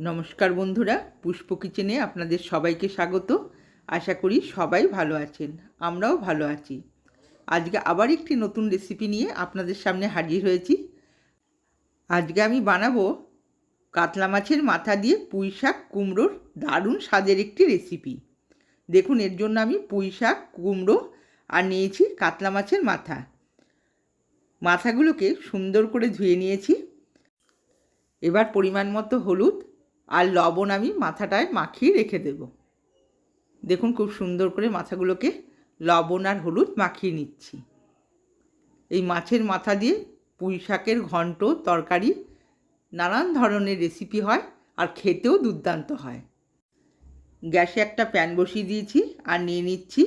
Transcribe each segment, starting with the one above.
নমস্কার বন্ধুরা, পুষ্প কিচেনে আপনাদের সবাইকে স্বাগত। আশা করি সবাই ভালো আছেন, আমরাও ভালো আছি। আজকে আবার একটি নতুন রেসিপি নিয়ে আপনাদের সামনে হাজির হয়েছি। আজকে আমি বানাবো কাতলা মাছের মাথা দিয়ে পুঁই শাক কুমড়োর দারুণ স্বাদের একটি রেসিপি দেখুন, এর জন্য আমি পুঁই শাক, কুমড়ো আর নিয়েছি কাতলা মাছের মাথা। মাথাগুলোকে সুন্দর করে ধুয়ে নিয়েছি। এবার পরিমাণ মতো হলুদ আর লবণ আমি মাথাটায় মাখিয়ে রেখে দেব। দেখুন খুব সুন্দর করে মাথাগুলোকে লবণ আর হলুদ মাখিয়ে নিচ্ছি। এই মাছের মাথা দিয়ে পুঁই শাকের ঘন্ট, তরকারি নানান ধরনের রেসিপি হয় আর খেতেও দুর্দান্ত হয়। গ্যাসে একটা প্যান বসিয়ে দিয়েছি আর নিয়ে নিচ্ছি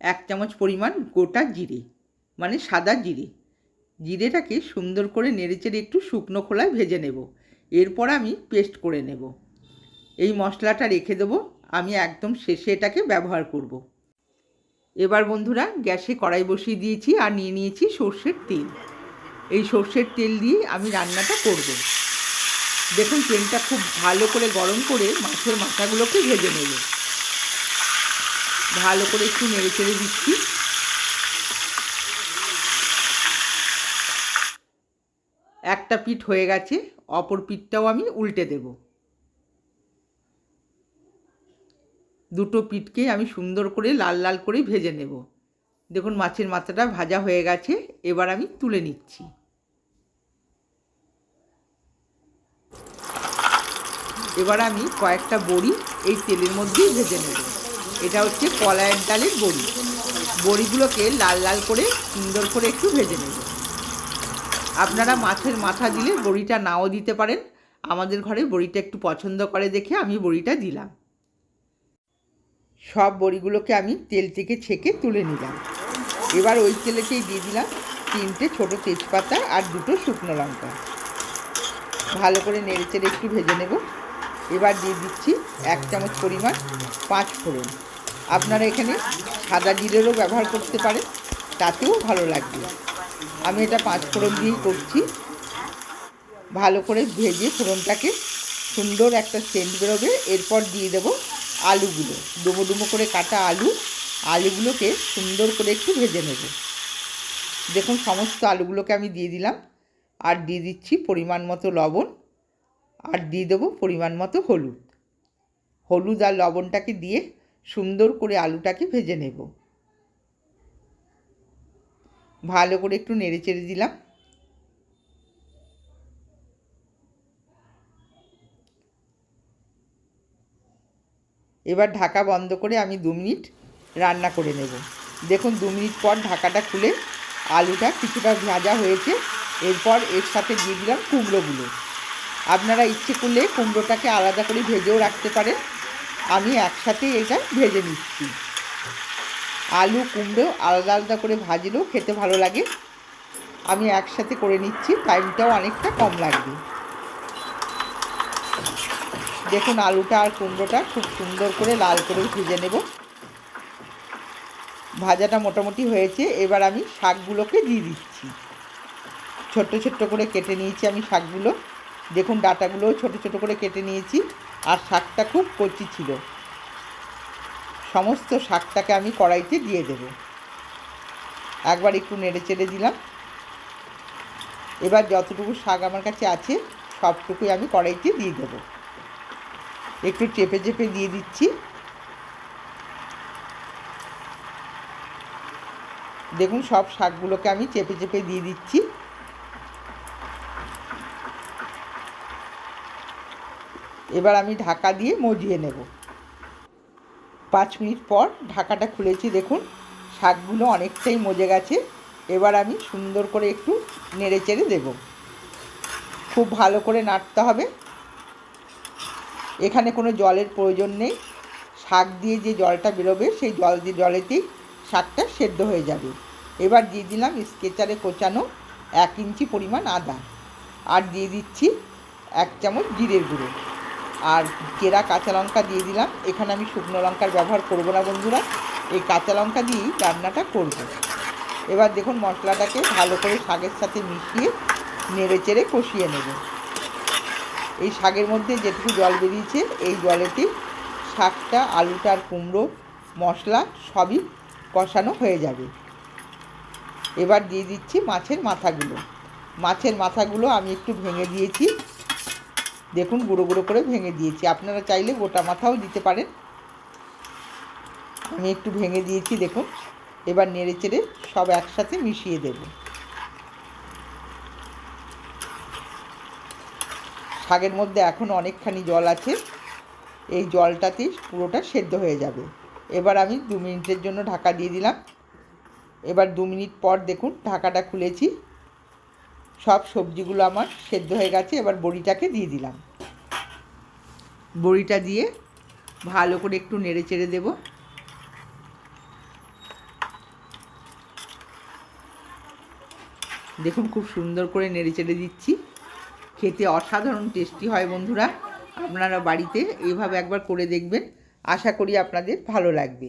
এক চামচ পরিমাণ গোটা জিরে মানে সাদা জিরে। জিরেটাকে সুন্দর করে নেড়েচেড়ে একটু শুকনো খোলায় ভেজে নেব। এরপর আমি পেস্ট করে নেব। এই মশলাটা রেখে দেবো। আমি একদম শেষে এটাকে ব্যবহার করব। এবার বন্ধুরা গ্যাসে কড়াই বসিয়ে দিয়েছি আর নিয়ে নিয়েছি সর্ষের তেল। এই সর্ষের তেল দিয়ে আমি রান্নাটা করব। দেখুন তেলটা খুব ভালো করে গরম করে মাছের মাথাগুলোকে ভেজে নেব। ভালো করে একটু নেড়ে চেড়ে দিচ্ছি। একটা পিঠ হয়ে গেছে, অপর পিঠটাও আমি উল্টে দেব। দুটো পিঠকে আমি সুন্দর করে লাল লাল করে ভেজে নেব। দেখুন মাছের মাথাটা ভাজা হয়ে গেছে, এবার আমি তুলে নিচ্ছি। এবার আমি কয়েকটা বড়ি এই তেলের মধ্যেই ভেজে নেব। এটা হচ্ছে কলাইয়ের ডালের বড়ি। বড়িগুলোকে লাল লাল করে সুন্দর করে একটু ভেজে নেব। আপনারা মাছের মাথা দিলে বড়িটা নাও দিতে পারেন। আমাদের ঘরে বড়িটা একটু পছন্দ করে দেখে আমি বড়িটা দিলাম। সব বড়িগুলোকে আমি তেল থেকে ছেঁকে তুলে নিলাম। এবার ওই তেলেতেই দিয়ে দিলাম তিনটে ছোট তেজপাতা আর দুটো শুকনো লঙ্কা। ভালো করে নেড়ে চেড়ে একটু ভেজে নেব। এবার দিয়ে দিচ্ছি এক চামচ পরিমাণ পাঁচ ফোড়ন। আপনারা এখানে সাদা জিরেরও ব্যবহার করতে পারেন, তাতেও ভালো লাগবে। আমি এটা পাঁচ ফোড়ন দিয়েই করছি। ভালো করে ভেজে ফোড়নটাকে সুন্দর একটা সেন্ট বেরোবে। এরপর দিয়ে দেবো আলুগুলো। ডুমো ডুমো করে কাটা আলু। আলুগুলোকে সুন্দর করে একটু ভেজে নেব। দেখুন, সমস্ত আলুগুলোকে আমি দিয়ে দিলাম। আর দিয়ে দিচ্ছি পরিমাণ মতো লবণ। আর দিয়ে দেবো পরিমাণ মতো হলুদ। হলুদ আর লবণটাকে দিয়ে সুন্দর করে আলুটাকে ভেজে নেব। ভালো করে একটু নেড়ে চেড়ে দিলাম। এবার ঢাকা বন্ধ করে আমি দু মিনিট রান্না করে নেব। দেখুন, দু মিনিট পর ঢাকাটা খুলে আলুটা কিছুটা ভাজা হয়েছে। এরপর এর সাথে দিয়ে দিলাম কুমড়োগুলো। আপনারা ইচ্ছে করলে কুমড়োটাকে আলাদা করে ভেজেও রাখতে পারেন। আমি একসাথে এটা ভেজে নিচ্ছি। আলু, কুমড়ো আলাদা আলাদা করে ভাজলেও খেতে ভালো লাগে। আমি একসাথে করে নিচ্ছি, টাইমটাও অনেকটা কম লাগবে। দেখুন আলুটা আর কুমড়োটা খুব সুন্দর করে লাল করে ভেজে নেব। ভাজাটা মোটামুটি হয়েছে, এবার আমি শাকগুলোকে দিয়ে দিচ্ছি। ছোট্ট ছোট্ট করে কেটে নিয়েছি আমি শাকগুলো। দেখুন ডাটাগুলোও ছোট ছোট করে কেটে নিয়েছি, আর শাকটা খুব কচি ছিল। সমস্ত শাকটাকে আমি কড়াইতে দিয়ে দেব। একবার একটু নেড়ে চেড়ে দিলাম। এবার যতটুকু শাক আমার কাছে আছে, সবটুকুই আমি কড়াইতে দিয়ে দেব। একটু চেপে চেপে দিয়ে দিচ্ছি। দেখুন, সব শাকগুলোকে আমি চেপে চেপে দিয়ে দিচ্ছি। এবার আমি ঢাকা দিয়ে মজিয়ে নেব। পাঁচ মিনিট পর ঢাকাটা খুলেছি, দেখুন। শাকগুলো অনেকটাই মজে গেছে। এবার আমি সুন্দর করে একটু নেড়ে চেড়ে দেব। খুব ভালো করে নাড়তে হবে। এখানে কোনো জলের প্রয়োজন নেই। শাক দিয়ে যে জলটা বেরোবে, সেই জল দিয়ে, জলেতেই শাকটা সেদ্ধ হয়ে যাবে। এবার দিয়ে দিলাম স্কেচারে কোচানো এক ইঞ্চি পরিমাণ আদা। আর দিয়ে দিচ্ছি এক চামচ জিরের গুঁড়ো। আর কেরা কাঁচা লঙ্কা দিয়ে দিলাম। এখানে আমি শুকনো লঙ্কার ব্যবহার করব না বন্ধুরা। এই কাঁচা লঙ্কা দিয়েই রান্নাটা করব। এবার দেখুন মশলাটাকে ভালো করে শাকের সাথে মিশিয়ে নেড়ে চেড়ে কষিয়ে নেব। এই শাকের মধ্যে যেটুকু জল বেরিয়েছে, এই জলেতে শাকটা, আলুটা আর কুমড়ো, মশলা সবই কষানো হয়ে যাবে। এবার দিয়ে দিচ্ছি মাছের মাথাগুলো। মাছের মাথাগুলো আমি একটু ভেঙে দিয়েছি। দেখুন, গুঁড়ো গুঁড়ো করে ভেঙে দিয়েছি। আপনারা চাইলে গোটা মাথাও দিতে পারেন। আমি একটু ভেঙে দিয়েছি, দেখুন। এবার নেড়ে চেড়ে সব একসাথে মিশিয়ে দেব। শাকের মধ্যে এখন অনেকখানি জল আছে। এই জলটাতে পুরোটা সেদ্ধ হয়ে যাবে। এবার আমি দু মিনিটের জন্য ঢাকা দিয়ে দিলাম। এবার দু মিনিট পর দেখুন, ঢাকাটা খুলেছি। সব সবজিগুলো আমার সেদ্ধ হয়ে গেছে, এবার বড়িটাকে দিয়ে দিলাম। বড়িটা দিয়ে ভালো করে একটু নেড়ে চেড়ে দেবো। দেখুন খুব সুন্দর করে নেড়ে চেড়ে দিচ্ছি। খেতে অসাধারণ টেস্টি হয় বন্ধুরা, আপনারা বাড়িতে এইভাবে একবার করে দেখবেন। আশা করি আপনাদের ভালো লাগবে।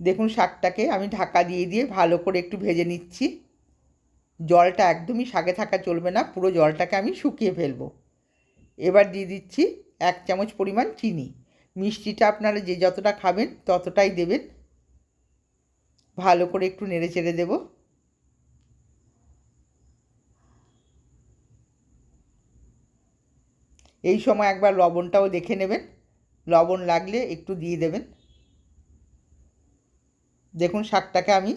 দেখুন শাকটাকে আমি ঢাকা দিয়ে দিয়ে ভালো করে একটু ভেজে নিচ্ছি। জলটা একদমই শাকে থাকা চলবে না, পুরো জলটাকে আমি শুকিয়ে ফেলব। এবার দিয়ে দিচ্ছি এক চামচ পরিমাণ চিনি। মিষ্টিটা আপনারা যে যতটা খাবেন ততটাই দেবেন। ভালো করে একটু নেড়ে চেড়ে দেবো। এই সময় একবার লবণটাও দেখে নেবেন। লবণ লাগলে একটু দিয়ে দেবেন। দেখুন শাকটাকে আমি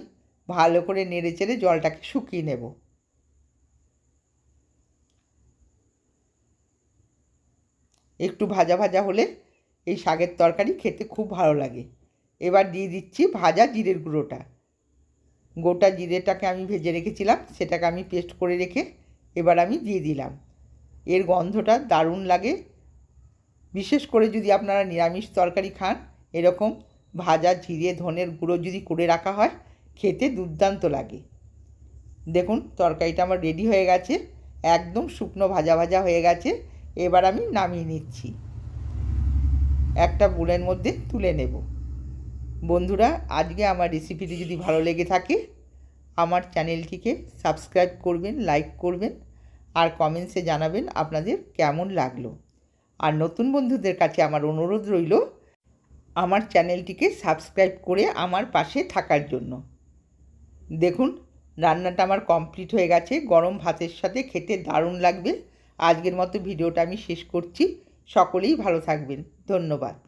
ভালো করে নেড়ে চেড়ে জলটাকে শুকিয়ে নেব। একটু ভাজা ভাজা হলে এই শাকের তরকারি খেতে খুব ভালো লাগে। এবার দিয়ে দিচ্ছি ভাজা জিরের গুঁড়োটা। গোটা জিরেটাকে আমি ভেজে রেখেছিলাম, সেটাকে আমি পেস্ট করে রেখে এবার আমি দিয়ে দিলাম। এর গন্ধটা দারুণ লাগে। বিশেষ করে যদি আপনারা নিরামিষ তরকারি খান, এরকম ভাজা জিরে ধনের গুঁড়ো যদি করে রাখা হয়, খেতে দুর্দান্ত লাগে। দেখুন, তরকারিটা আমার রেডি হয়ে গেছে, একদম শুকনো ভাজা ভাজা হয়ে গেছে, এবার আমি নামিয়ে নিচ্ছি। একটা বুলের মধ্যে তুলে নেব। বন্ধুরা, আজকে আমার রেসিপিটি যদি ভালো লেগে থাকে, আমার চ্যানেলটিকে সাবস্ক্রাইব করবেন লাইক করবেন, আর কমেন্টসে জানাবেন আপনাদের কেমন লাগল। আর নতুন বন্ধুদের কাছে আমার অনুরোধ রইল আমার চ্যানেলটিকে সাবস্ক্রাইব করে আমার পাশে থাকার জন্য। দেখুন, রান্নাটা আমার কমপ্লিট হয়ে গেছে। গরম ভাতের সাথে খেতে দারুণ লাগবে। আজকের মতো ভিডিওটা আমি শেষ করছি। সকলেই ভালো থাকবেন। ধন্যবাদ।